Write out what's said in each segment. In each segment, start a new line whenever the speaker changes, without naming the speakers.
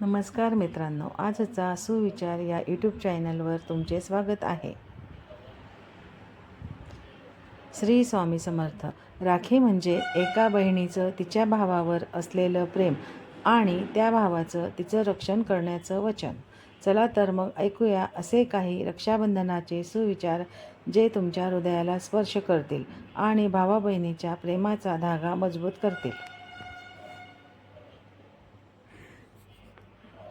नमस्कार मित्रांनो आजचा सुविचार या यूट्यूब चॅनलवर तुमचे स्वागत आहे. श्री स्वामी समर्थ राखी म्हणजे एका बहिणीचं तिच्या भावावर असलेलं प्रेम आणि त्या भावाचं तिचं रक्षण करण्याचं वचन. चला तर मग ऐकूया असे काही रक्षाबंधनाचे सुविचार जे तुमच्या हृदयाला स्पर्श करतील आणि भावा बहिणीच्या प्रेमाचा धागा मजबूत करतील.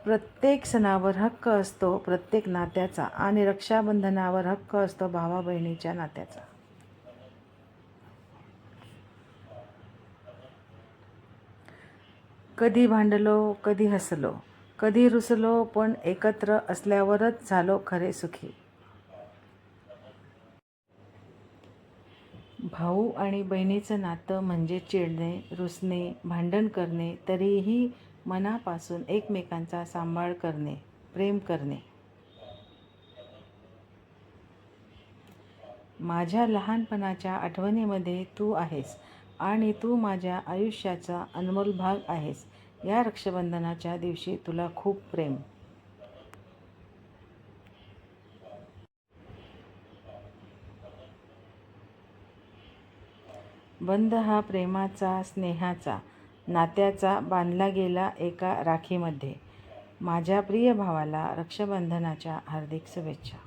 प्रत्येक सणावर हक्क असतो प्रत्येक नात्याचा आणि रक्षाबंधनावर हक्क असतो भावा बहिणीच्या नात्याचा. कधी भांडलो कधी हसलो कधी रुसलो पण एकत्र असल्यावरच झालो खरे सुखी. भाऊ आणि बहिणीचं नातं म्हणजे चिडणे रुसणे भांडण करणे तरीही मनापासून एकमेकांचा सांभाळ करणे प्रेम करणे. माझ्या लहानपणाच्या आठवणीमध्ये तू आहेस आणि तू माझ्या आयुष्याचा अनमोल भाग आहेस. या रक्षाबंधनाच्या दिवशी तुला खूप प्रेम. बंद हा प्रेमाचा स्नेहाचा. नात्याचा बांधला गेला एका राखीमध्ये. माझ्या प्रिय भावाला रक्षाबंधनाच्या हार्दिक शुभेच्छा.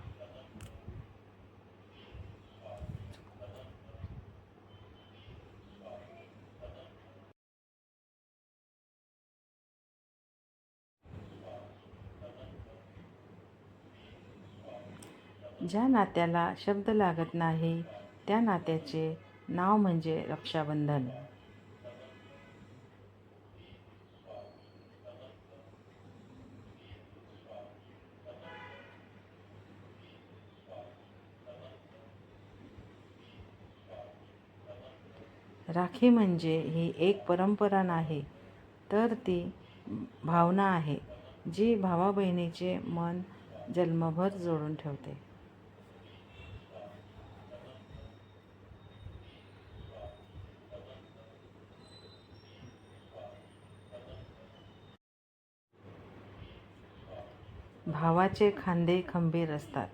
ज्या नात्याला शब्द लागत नाही त्या नात्याचे नाव म्हणजे रक्षाबंधन. राखी म्हणजे ही एक परंपरा नाही तर ती भावना आहे जी भावा बहिणीचे मन जन्मभर जोडून ठेवते. भावाचे खांदे खंबीर असतात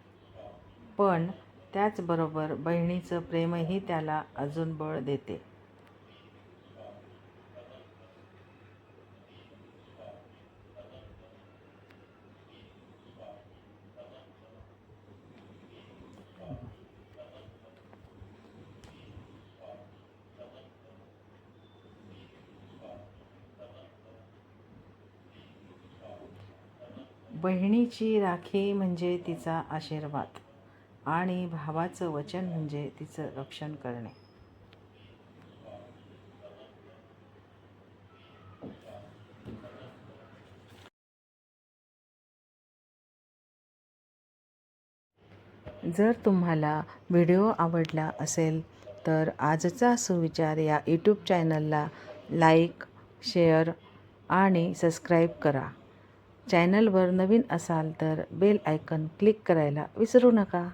पण त्याचबरोबर बहिणीचं प्रेमही त्याला अजून बळ देते. बहिणीची राखी म्हणजे तिचा आशीर्वाद आणि भावाचं वचन म्हणजे तिचं रक्षण करणे. जर तुम्हाला व्हिडिओ आवडला असेल तर आजचा सुविचार या यूट्यूब चॅनलला लाईक शेअर आणि सबस्क्राईब करा. चॅनलवर नवीन असाल तर बेल आयकन क्लिक करायला विसरू नका.